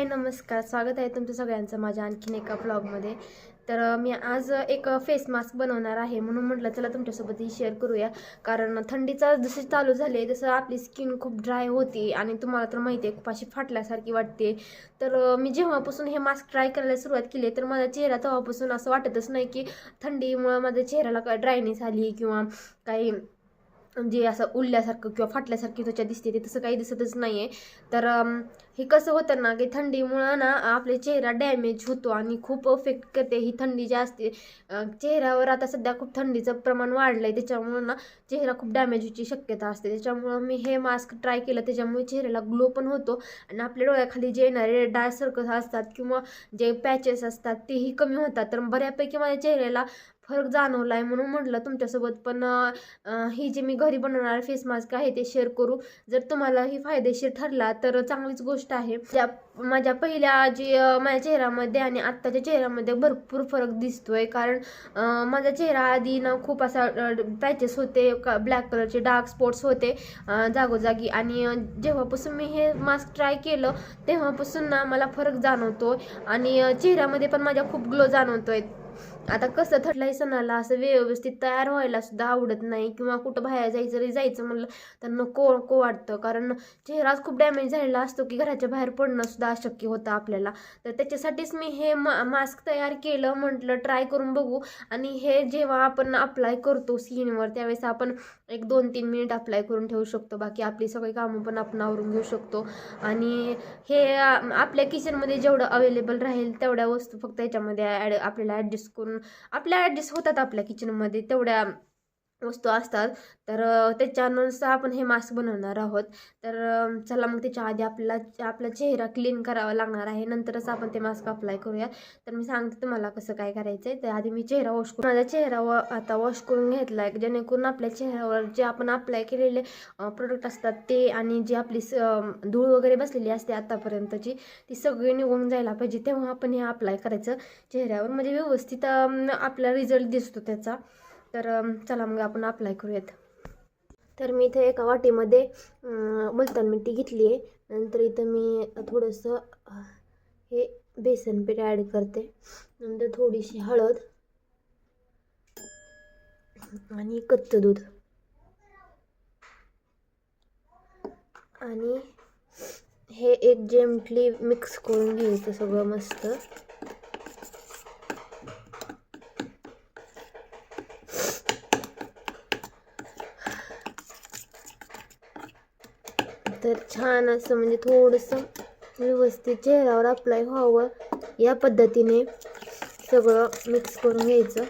हाय नमस्कार. स्वागत आहे तुमचं सगळ्यांचं माझ्या आणखीन एका ब्लॉगमध्ये तर मी आज एक फेस मास्क बनवणार आहे म्हणून म्हटलं चला तुमच्यासोबत ही शेअर करूया. कारण थंडीचा जसं चालू झाले तसं आपली स्किन खूप ड्राय होती आणि तुम्हाला तर माहिती आहे खूप अशी फाटल्यासारखी वाटते. तर मी जेव्हापासून हे मास्क ट्राय करायला सुरुवात केली तर माझा चेहरा तेव्हापासून असं वाटतच नाही की थंडीमुळं माझ्या चेहऱ्याला ड्रायनेस आली किंवा काही जे असं उरल्यासारखं किंवा फाटल्यासारखी त्वचा दिसते ते तसं काही दिसतच नाही आहे तर हे कसं होतं ना की थंडीमुळं ना आपले चेहरा डॅमेज होतो आणि खूप अफेक्ट करते. ही थंडी जी असते चेहऱ्यावर आता सध्या खूप थंडीचं प्रमाण वाढलं आहे त्याच्यामुळं ना चेहरा खूप डॅमेज होची शक्यता असते. त्याच्यामुळं मी हे मास्क ट्राय केलं. त्याच्यामुळे चेहऱ्याला ग्लो पण होतो आणि आपल्या डोळ्याखाली जे येणारे डार्क सर्कल्स असतात किंवा जे पॅचेस असतात तेही कमी होतात. तर बऱ्यापैकी माझ्या चेहऱ्याला फरक जाणवला आहे म्हणून म्हटलं तुमच्यासोबत. पण ही जी मी घरी बनवणार फेस मास्क आहे ते शेअर करू. जर तुम्हाला ही फायदेशीर ठरला तर चांगलीच गोष्ट आहे. ज्या माझ्या पहिल्या जी माझ्या चेहऱ्यामध्ये आणि आत्ताच्या चेहऱ्यामध्ये भरपूर फरक दिसतोय. कारण माझा चेहरा आधी ना खूप असा पॅचेस होते ब्लॅक कलरचे डार्क स्पॉट्स होते जागोजागी. आणि जेव्हापासून मी हे मास्क ट्राय केलं तेव्हापासून ना मला फरक जाणवतो आणि चेहऱ्यामध्ये पण माझ्या खूप ग्लो जाणवतोय. आता कसं थटलाही सणाला असं व्यवस्थित तयार व्हायला सुद्धा आवडत नाही किंवा कुठं बाहेर जायचं जरी जायचं म्हणलं तर नको नको वाटतं. कारण चेहराच खूप डॅमेज झालेला असतो की घराच्या बाहेर पडणं सुद्धा अशक्य होतं आपल्याला. तर त्याच्यासाठीच मी हे मा मास्क तयार केलं म्हटलं ट्राय करून बघू. आणि हे जेव्हा आपण अप्लाय करतो स्किनवर त्यावेळेस आपण एक दोन तीन मिनिट अप्लाय करून ठेवू शकतो. बाकी आपली सगळी कामं पण आपण आवरून घेऊ शकतो. आणि हे आपल्या किचनमध्ये जेवढं अवेलेबल राहील तेवढ्या वस्तू फक्त याच्यामध्ये ॲड आपल्याला ॲडजस्ट करून आपल्या ॲडजस्ट होतात आपल्या किचनमध्ये तेवढ्या वस्तू असतात. तर त्याच्यानुसार आपण हे मास्क बनवणार आहोत. तर चला मग त्याच्या आधी आपला आपला चेहरा क्लीन करावा लागणार आहे. नंतरच आपण ते मास्क अप्लाय करूया. तर मी सांगते तुम्हाला कसं काय करायचं आहे तर आधी मी चेहरा वॉश करून माझा चेहरा व आता वॉश करून घेतला आहे जेणेकरून आपल्या चेहऱ्यावर जे आपण अप्लाय केलेले प्रोडक्ट असतात ते आणि जी आपली स धूळ वगैरे बसलेली असते आतापर्यंतची ती सगळी निघून जायला पाहिजे. तेव्हा आपण हे अप्लाय करायचं चेहऱ्यावर. म्हणजे व्यवस्थित आपला रिझल्ट दिसतो त्याचा. तर चला मग आपण अप्लाय करूयात. तर मी इथे एका वाटीमध्ये मुलतान मिठी घेतली आहे. नंतर इथं मी थोडंसं हे बेसन पीठ ॲड करते. नंतर थोडीशी हळद आणि कच्चं दूध. आणि हे एक जेमटली मिक्स करून घ्यायचं सगळं मस्त. तर छान असं म्हणजे थोडंसं व्यवस्थित चेहऱ्यावर अप्लाय व्हावं. या पद्धतीने सगळं मिक्स करून घ्यायचं.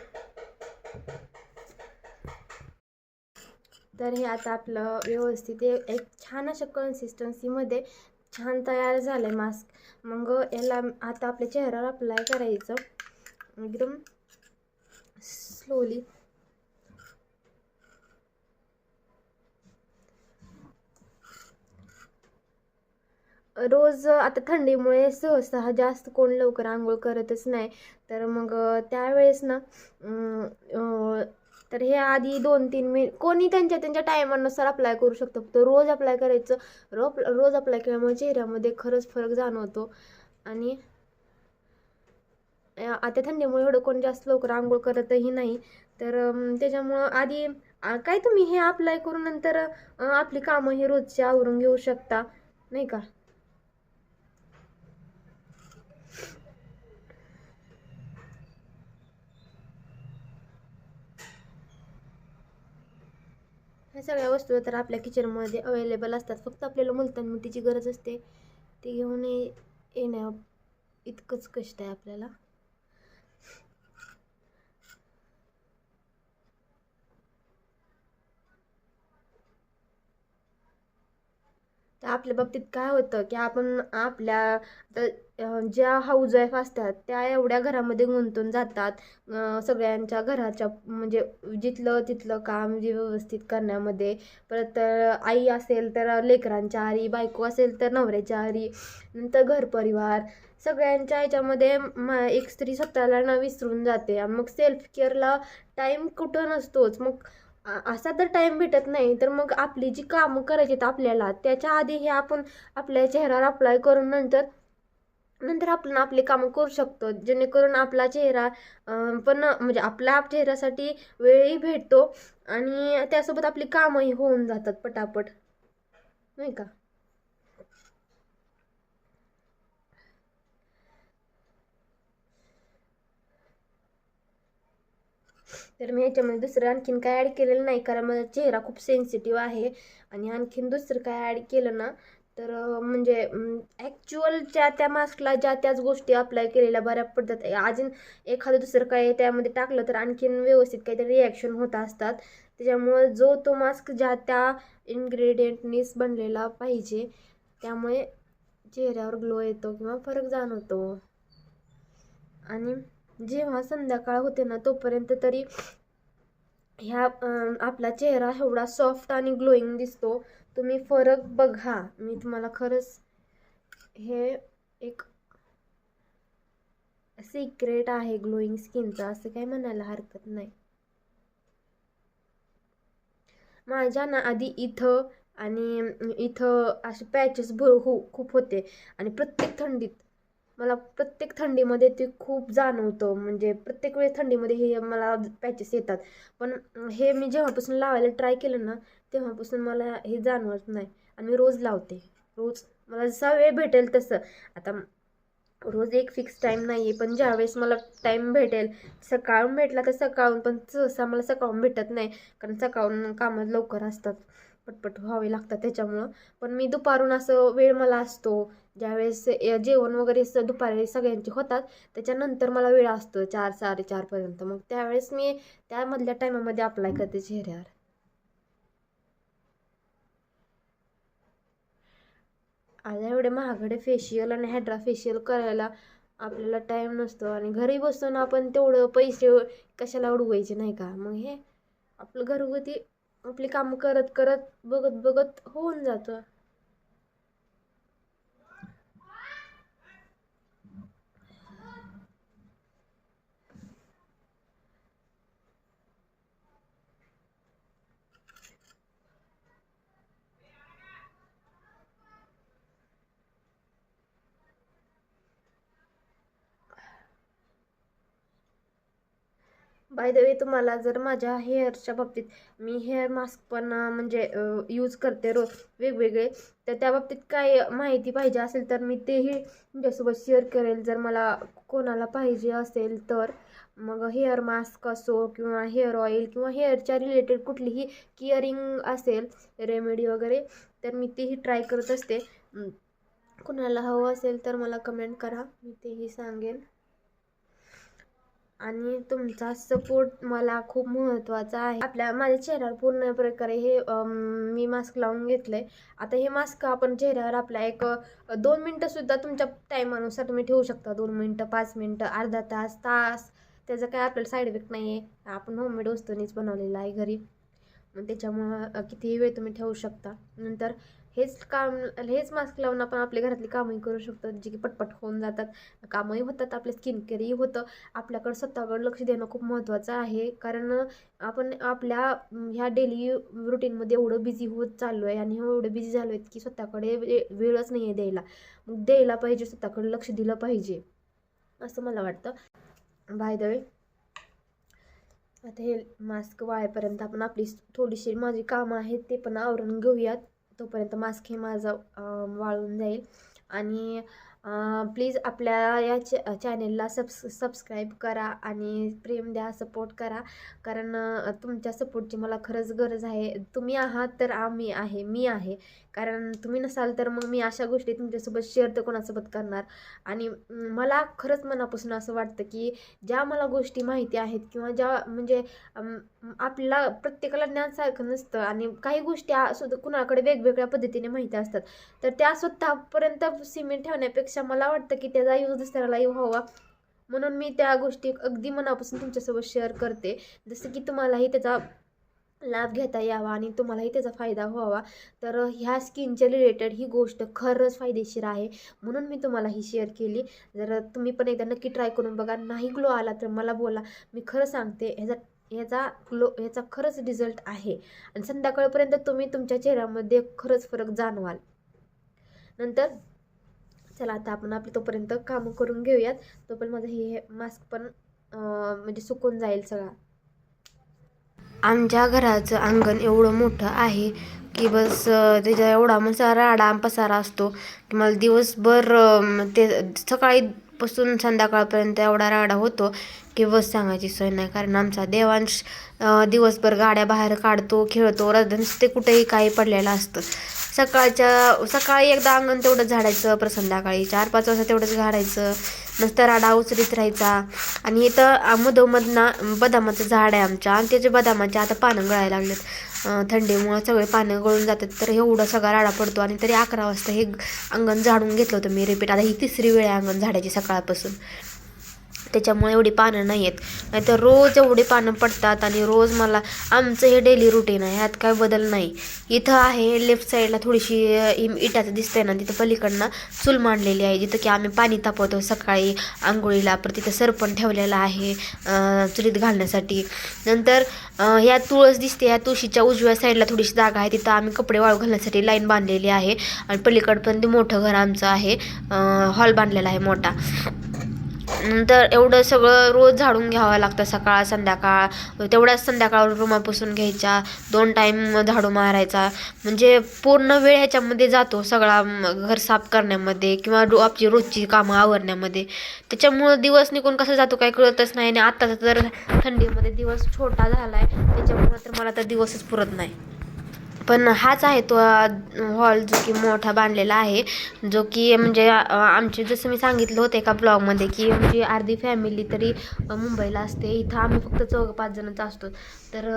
तर हे आता आपलं व्यवस्थित ए- एक छान अशा कन्सिस्टन्सीमध्ये छान तयार झालं आहे मास्क मग याला आता आपल्या चेहऱ्यावर अप्लाय करायचं. एकदम स्लोली रोज आता थंडीमुळे सहसा जास्त कोण लवकर आंघोळ करतच नाही. तर मग त्यावेळेस ना तर हे आधी दोन तीन मिनिट कोणी त्यांच्या त्यांच्या टायमानुसार अप्लाय करू शकतो. फक्त रोज अप्लाय करायचं. रो रोज अप्लाय केल्यामुळे चेहऱ्यामध्ये खरंच फरक जाणवतो. आणि आता थंडीमुळे एवढं कोण जास्त लवकर आंघोळ करतही नाही. तर त्याच्यामुळं आधी काय तुम्ही हे अप्लाय करून नंतर आपली कामं हे रोजची आवरून घेऊ शकता. नाही का? ह्या सगळ्या वस्तू तर आपल्या किचनमध्ये अवेलेबल असतात. फक्त आपल्याला मुलतान मिठीची गरज असते. ती घेऊन ये- येण्या इतकंच कष्ट आहे आपल्याला. तर आपल्या बाबतीत काय होतं की आपण आपल्या तर ज्या हाऊजवाईफ असतात त्या एवढ्या घरामध्ये गुंतून जातात. सगळ्यांच्या घराच्या म्हणजे जिथलं तिथलं काम जे व्यवस्थित करण्यामध्ये. परत आई असेल तर लेकरांच्या आरी बायको असेल तर नवऱ्याच्या आरी नंतर घरपरिवार. सगळ्यांच्या ह्याच्यामध्ये म एक स्त्री स्वतःला न विसरून जाते. आणि मग सेल्फ केअरला टाईम कुठं नसतोच. मग असा तर टाईम भेटत नाही. तर मग आपली जी कामं करायची आहेत आपल्याला त्याच्या आधी हे आपण आपल्या चेहऱ्यावर अप्लाय करून नंतर नंतर आपण आपले कामं करू शकतो. जेणेकरून आपला चेहरा पण म्हणजे आपल्या चेहऱ्यासाठी वेळही भेटतो आणि त्यासोबत आपली कामंही होऊन जातात पटापट. नाही का? तर मी ह्याच्यामध्ये दुसरं आणखीन काय ॲड केलेलं नाही कारण माझा चेहरा खूप सेन्सिटिव्ह आहे आणि आणखीन दुसरं काय ॲड केलं ना तर म्हणजे ॲक्च्युअलच्या त्या मास्कला ज्या त्याच गोष्टी अप्लाय केलेल्या बऱ्या पडतात अजून एखादं दुसरं काही त्यामध्ये टाकलं तर आणखीन व्यवस्थित काहीतरी रिॲक्शन होत असतात. त्याच्यामुळं जो तो मास्क ज्या त्या इन्ग्रेडियंटनीच बनलेला पाहिजे त्यामुळे चेहऱ्यावर ग्लो येतो किंवा फरक जाणवतो. आणि जेव्हा संध्याकाळ होते ना तोपर्यंत तरी ह्या आपला चेहरा एवढा सॉफ्ट आणि ग्लोईंग दिसतो. तुम्ही फरक बघा. मी तुम्हाला खरंच हे एक सिक्रेट आहे ग्लोईंग स्किनचं असं काही म्हणायला हरकत नाही. माझ्या ना आधी इथं आणि इथं असे पॅचेस भर हो खूप होते. आणि प्रत्येक थंडीत मला प्रत्येक थंडीमध्ये ते खूप जाणवतं. म्हणजे प्रत्येक वेळेस थंडीमध्ये हे मला पॅचेस येतात. पण हे मी जेव्हापासून लावायला ट्राय केलं ना तेव्हापासून मला हे जाणवत नाही. आणि मी रोज लावते. रोज मला जसा वेळ भेटेल तसं. आता रोज एक फिक्स टाईम नाही आहे पण ज्यावेळेस मला टाईम भेटेल सकाळून भेटला तर सकाळून पण सहसा मला सकाळून भेटत नाही कारण सकाळून कामात लवकर असतात. पटपट व्हावे लागतात त्याच्यामुळं. पण मी दुपारून असं वेळ मला असतो ज्यावेळेस जेवण वगैरे स दुपारी सगळ्यांचे होतात त्याच्यानंतर मला वेळ असतो चार साडेचारपर्यंत मग त्यावेळेस मी त्यामधल्या टायमामध्ये अप्लाय करते चेहऱ्यावर. आता एवढे महागडे फेशियल आणि हॅड्रा फेशियल करायला आपल्याला टाईम नसतो आणि घरी बसून आपण तेवढं पैसे कशाला उडवायचे नाही का? मग हे आपलं घरगुती आपली कामं करत करत बघत बघत होऊन जातं. बाय द वे तुम्हाला जर माझ्या हेअरच्या बाबतीत मी हेअर मास्क पण म्हणजे यूज करते रोज वेगवेगळे तर त्या बाबतीत काय माहिती पाहिजे असेल तर मी तेही तुमच्यासोबत शेअर करेल. जर मला कोणाला पाहिजे असेल तर मग हेअर मास्क असो किंवा हेअर ऑइल किंवा हेअरच्या रिलेटेड कुठलीही केअरिंग असेल रेमेडी वगैरे तर मी तेही ट्राय करत असते. कोणाला कुणाला हवं असेल तर मला कमेंट करा. मी तेही सांगेन. आणि तुमचा सपोर्ट मला खूप महत्त्वाचा आहे. आपल्या माझ्या चेहऱ्यावर पूर्ण प्रकारे हे मी मास्क लावून घेतलं आहे आता हे मास्क आपण चेहऱ्यावर आपल्या एक दोन मिनटंसुद्धा तुमच्या टायमानुसार तुम्ही ठेवू शकता. दोन मिनटं पाच मिनटं अर्धा तास तास. त्याचं काय आपल्याला साईड इफेक्ट नाही आहे आपण होममेड वस्तूंनीच बनवलेलं आहे घरी. मग त्याच्यामुळं कितीही वेळ तुम्ही ठेवू शकता. नंतर हेच काम हेच मास्क लावून आपण आपल्या घरातली कामही करू शकतो. जे की पटपट होऊन जातात. कामही होतात. आपले स्किन केअरही होतं. आपल्याकडं स्वतःकडं लक्ष देणं खूप महत्त्वाचं आहे. कारण आपण आपल्या ह्या डेली रुटीनमध्ये एवढं बिझी होत चाललो आहे आणि एवढं बिझी झालो आहेत की स्वतःकडे वे वेळच नाही आहे द्यायला. मग द्यायला पाहिजे स्वतःकडे लक्ष दिलं पाहिजे. असं मला वाटतं. बाय द वे आता हे मास्क वाळेपर्यंत आपण आपली थोडीशी माझी कामं आहेत ते पण आवरून घेऊयात. तोपर्यंत मास्क हे माझं वाळून जाईल. आणि प्लीज आपल्या या चॅ चॅनेलला सबस सबस्क्राईब करा आणि प्रेम द्या सपोर्ट करा. कारण तुमच्या सपोर्टची मला खरंच गरज आहे. तुम्ही आहात तर आम्ही आहे मी आहे. कारण तुम्ही नसाल तर मग मी अशा गोष्टी तुमच्यासोबत शेअर तर कोणासोबत करणार? आणि मला खरंच मनापासून असं वाटतं की ज्या मला गोष्टी माहिती आहेत किंवा ज्या म्हणजे आपल्याला प्रत्येकाला ज्ञान सारखं नसतं आणि काही गोष्टी सुद्धा कुणाकडे वेगवेगळ्या पद्धतीने माहिती असतात. तर त्या स्वतःपर्यंत सिमेंट ठेवण्यापेक्षा मला वाटतं की त्याचा यूज दुसऱ्याला व्हावा. म्हणून मी त्या गोष्टी अगदी मनापासून तुमच्यासोबत शेअर करते. जसं की तुम्हालाही त्याचा लाभ घेता यावा आणि तुम्हालाही त्याचा फायदा व्हावा. तर ह्या स्किनच्या रिलेटेड ही गोष्ट खरंच फायदेशीर आहे. म्हणून मी तुम्हाला ही शेअर केली. जर तुम्ही पण एकदा नक्की ट्राय करून बघा. नाही ग्लो आला तर मला बोला. मी खरं सांगते ह्याचा ह्याचा ग्लो ह्याचा खरंच रिझल्ट आहे. आणि संध्याकाळपर्यंत तुम्ही तुमच्या चेहऱ्यामध्ये खरंच फरक जाणवाल. नंतर चला आता आपण आपली तोपर्यंत कामं करून घेऊयात. तोपर्यंत माझं हे मास्क पण म्हणजे सुकून जाईल सगळा. आमच्या घराचं अंगण एवढं मोठं आहे की बस त्याच्या एवढा मसा राडा पसारा असतो की मला दिवसभर ते सकाळी सकाळीपासून संध्याकाळपर्यंत एवढा राडा होतो की बस सांगायची सोय नाही. कारण आमचा देवांश दिवसभर गाड्या बाहेर काढतो खेळतो रस्ते कुठेही काही पडलेलं असतं. सकाळच्या सकाळी एकदा अंगण तेवढंच झाडायचं परत संध्याकाळी चार पाच वाजता तेवढंच झाडायचं. नंतर राडा उचलीत राहायचा. आणि इथं मधोमधना बदामाचं झाड आहे आमच्या. आणि त्याचे बदामाचे आता पानं गळायला लागलेत. थंडीमुळं सगळे पानं गळून जातात. तर एवढा सगळा राडा पडतो आणि तरी अकरा वाजता हे अंगण झाडून घेतलं होतं मी रिपीट आता ही तिसरी वेळ आहे अंगण झाडायची सकाळपासून. त्याच्यामुळे एवढी पानं नाही आहेत नाहीतर रोज एवढी पानं पडतात आणि रोज मला आमचं हे डेली रुटीन आहे ह्यात काय बदल नाही. इथं आहे लेफ्ट साईडला थोडीशी इम इटाचं दिसतंय ना तिथं पलीकडनं चूल मांडलेली आहे जिथं की आम्ही पाणी तापवतो सकाळी आंघोळीला. परत तिथं सरपण ठेवलेला आहे चुलीत घालण्यासाठी. नंतर ह्या तुळस दिसते या तुळशीच्या उजव्या साईडला थोडीशी जागा आहे तिथं आम्ही कपडे वाळू घालण्यासाठी लाईन बांधलेली आहे. आणि पलीकडं पण ते मोठं घर आमचं आहे हॉल बांधलेला आहे मोठा. नंतर एवढं सगळं रोज झाडून घ्यावं लागतं सकाळ संध्याकाळ. तेवढ्याच संध्याकाळ रुमा पुसून घ्यायच्या. दोन टाईम झाडू मारायचा. म्हणजे पूर्ण वेळ ह्याच्यामध्ये जातो सगळा घर साफ करण्यामध्ये किंवा रो आपली रोजची कामं आवरण्यामध्ये. त्याच्यामुळं दिवस निघून कसं जातो काही कळतच नाही आणि आत्ताचा तर थंडीमध्ये दिवस छोटा झाला आहे त्याच्यामुळं तर मला तर दिवसच पुरत नाही. पण हाच आहे तो हॉल जो की मोठा बांधलेला आहे. जो की म्हणजे आमचे जसं मी सांगितलं होतं एका ब्लॉगमध्ये की म्हणजे अर्धी फॅमिली तरी मुंबईला असते. इथं आम्ही फक्त चौघ पाच जणच असतो. तर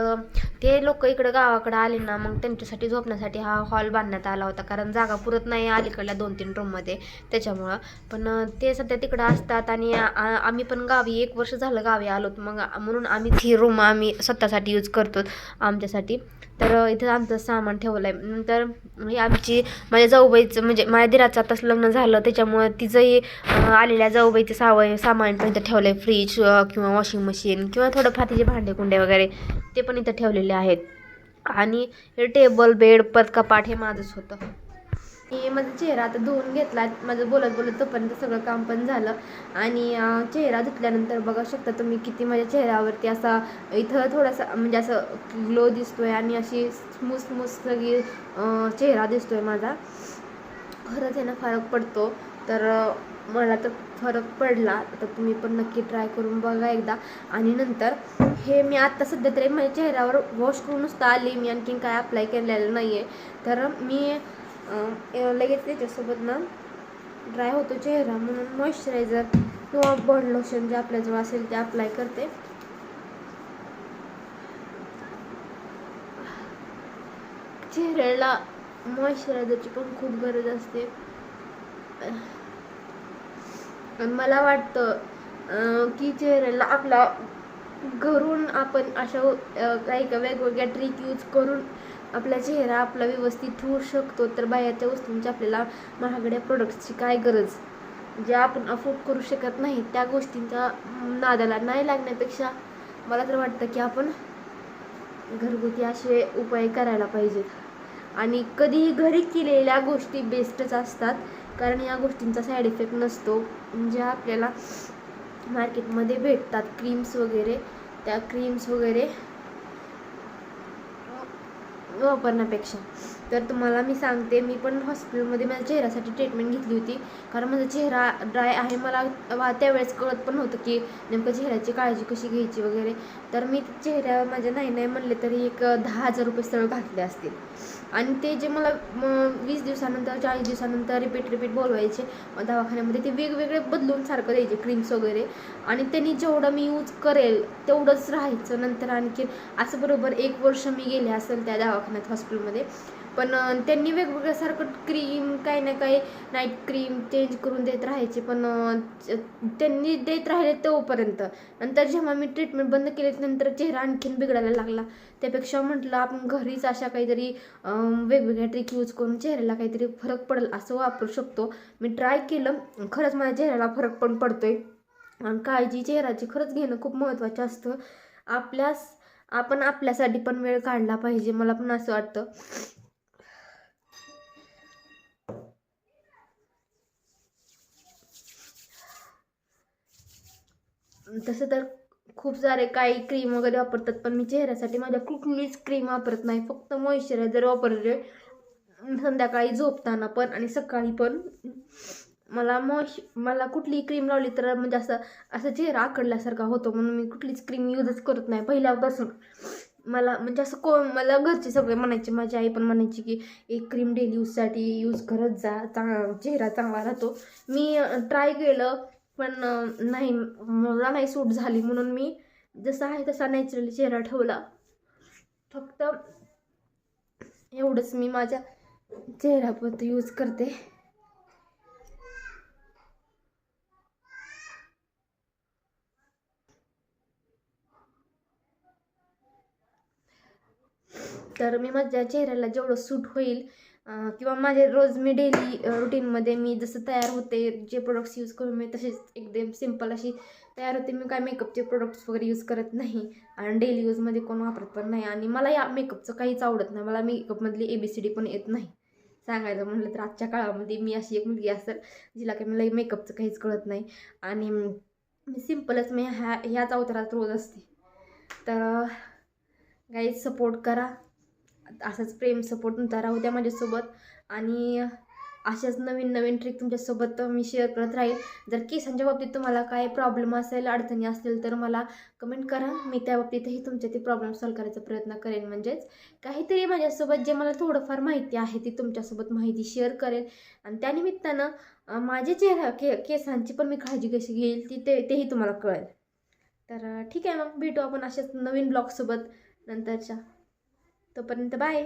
ते लोक इकडं गावाकडं आले ना मग त्यांच्यासाठी झोपण्यासाठी हा हॉल बांधण्यात आला होता. कारण जागा पुरत नाही अलीकडल्या दोन तीन रूममध्ये त्याच्यामुळं. पण ते सध्या तिकडं असतात आणि आम्ही पण गावी एक वर्ष झालं गावी आलोत मग म्हणून आम्ही ही रूम आम्ही स्वतःसाठी यूज करतो आमच्यासाठी. तर इथं आमचं सामान ठेवलं आहे नंतर ही आमची माझ्या जाऊबाईचं म्हणजे माझ्या दिराचं आताच लग्न झालं त्याच्यामुळं तिचंही आलेल्या जाऊबाईचं सावय सामान पण इथं ठेवलं आहे फ्रीज किंवा वॉशिंग मशीन किंवा थोडंफार तिचे भांडे कुंडे वगैरे ते पण इथं ठेवलेले आहेत. आणि हे टेबल बेड पद कपाट हे माझंच होतं. मी माझा चेहरा आता धुवून घेतला माझं बोलत बोलत तोपर्यंत सगळं काम पण झालं. आणि चेहरा धुतल्यानंतर बघा शकता तुम्ही किती माझ्या चेहऱ्यावरती असा इथं थोडासा म्हणजे असं ग्लो दिसतोय आणि अशी स्मूथ स्मूथ सगळी चेहरा दिसतोय माझा. खरंच आहे ना फरक पडतो. तर मला तर फरक पडला. तर तुम्ही पण नक्की ट्राय करून बघा एकदा. आणि नंतर हे मी आत्ता सध्या तरी माझ्या चेहऱ्यावर वॉश करून नुसतं आली. मी आणखीन काय अप्लाय केलेलं नाही आहे तर मी लगेच त्याच्यासोबत ना ड्राय होतो चेहरा म्हणून मॉइश्चरायझर किंवा बॉडी लोशन जे आपल्याजवळ असेल ते अप्लाय करते. चेहऱ्याला मॉइश्चरायझरची पण खूप गरज असते. मला वाटतं की चेहऱ्याला आपला घरून आपण अशा काही का वेगवेगळ्या ट्रिक यूज करून आपला चेहरा आपला व्यवस्थित ठेवू शकतो तर बाहेरच्या वस्तूंची आपल्याला महागड्या प्रोडक्ट्सची काय गरज? जे आपण अफोर्ड करू शकत नाही त्या गोष्टींच्या नादाला नाही लागण्यापेक्षा मला तर वाटतं की आपण घरगुती असे उपाय करायला पाहिजेत. आणि कधीही घरी केलेल्या गोष्टी बेस्टच असतात कारण या गोष्टींचा साईड इफेक्ट नसतो. ज्या आपल्याला मार्केटमध्ये भेटतात क्रीम्स वगैरे त्या क्रीम्स वगैरे वापरण्यापेक्षा. तर तुम्हाला मी सांगते मी पण हॉस्पिटलमध्ये माझ्या चेहऱ्यासाठी ट्रीटमेंट घेतली होती. कारण माझा चेहरा ड्राय आहे मला वा- त्यावेळेस कळत पण होतं की नेमकं चेहऱ्याची काळजी कशी घ्यायची वगैरे. तर मी चेहऱ्या माझ्या नाही नाही म्हणले तरी एक दहा हजार रुपये सरळ घातले असतील. आणि ते जे मला वीस दिवसानंतर चाळीस दिवसानंतर रिपीट रिपीट बोलवायचे दवाखान्यामध्ये ते वेगवेगळे बदलून सारखं द्यायचे क्रीम्स वगैरे. आणि त्यांनी जेवढं मी यूज करेल तेवढंच राहायचं नंतर आणखी असं बरोबर एक वर्ष मी गेले असेल त्या दवाखान्यात हॉस्पिटलमध्ये पण त्यांनी वेगवेगळ्या सारखं क्रीम काही ना काही नाईट क्रीम चेंज करून देत राहायचे. पण त्यांनी देत राहिले तोपर्यंत. नंतर जेव्हा मी ट्रीटमेंट बंद केली नंतर चेहरा आणखीन बिघडायला लागला. त्यापेक्षा म्हटलं आपण घरीच अशा काहीतरी वेगवेगळ्या ट्रिक यूज करून चेहऱ्याला काहीतरी फरक पडेल असं वापरू शकतो. मी ट्राय केलं. खरंच माझ्या चेहऱ्याला फरक पण पडतोय. आणि काळजी चेहऱ्याची खरंच घेणं खूप महत्त्वाचं असतं. आपल्यास आपण आपल्यासाठी पण वेळ काढला पाहिजे मला पण असं वाटतं. तसं तर खूप सारे काही क्रीम वगैरे वापरतात पण मी चेहऱ्यासाठी माझ्या कुठलीच क्रीम वापरत नाही. फक्त मॉइश्चरायझर वापरले. संध्याकाळी झोपताना पण आणि सकाळी पण. मला मॉइश मला कुठलीही क्रीम लावली तर म्हणजे असं असं चेहरा आकडल्यासारखा होतो म्हणून मी कुठलीच क्रीम यूजच करत नाही पहिल्यापासून. मला म्हणजे असं को मला घरचे सगळे म्हणायचे माझी आई पण म्हणायची की एक क्रीम डेली यूजसाठी यूज करत जा चांग चेहरा चांगला राहतो. मी ट्राय केलं. पण नाही मला नाही सूट झाली म्हणून मी जसा आहे तसा नॅचरली चेहरा ठेवला. फक्त एवढंच मी माझ्या चेहऱ्यापर्यंत यूज करते. तर मी माझ्या चेहऱ्याला जेवढं सूट होईल किंवा माझे रोज मी डेली रुटीनमध्ये मी जसं तयार होते जे प्रोडक्ट्स यूज करून मी तसेच एकदम सिंपल अशी तयार होते. मी काय मेकअपचे प्रोडक्ट्स वगैरे यूज करत नाही आणि डेली यूजमध्ये कोण वापरत पण नाही. आणि मला या मेकअपचं काहीच आवडत नाही. मला मेकअपमधली ए बी सी डी पण येत नाही. सांगायचं म्हटलं तर आजच्या काळामध्ये मी अशी एक मुलगी असेल जिला काही मला मेकअपचं काहीच कळत नाही. आणि मी सिम्पलच मी ह्या ह्याच अवतारात रोज असते. तर गाईज सपोर्ट करा. असंच प्रेम सपोर्ट तुमचा राहू द्या माझ्यासोबत. आणि अशाच नवीन नवीन ट्रिक तुमच्यासोबत मी शेअर करत राहील. जर केसांच्या बाबतीत तुम्हाला काय प्रॉब्लेम असेल अडचणी असतील तर मला कमेंट करा. मी त्या बाबतीतही तुमच्या ते प्रॉब्लेम सॉल्व करायचा प्रयत्न करेन. म्हणजेच काहीतरी माझ्यासोबत जे मला थोडंफार माहिती आहे ती तुमच्यासोबत माहिती शेअर करेल. आणि त्यानिमित्तानं माझ्या चेहरा के केसांची पण मी काळजी कशी घेईल ती ते तेही तुम्हाला कळेल. तर ठीक आहे मग. भेटू आपण अशाच नवीन ब्लॉगसोबत नंतरच्या तोपर्यंत बाय.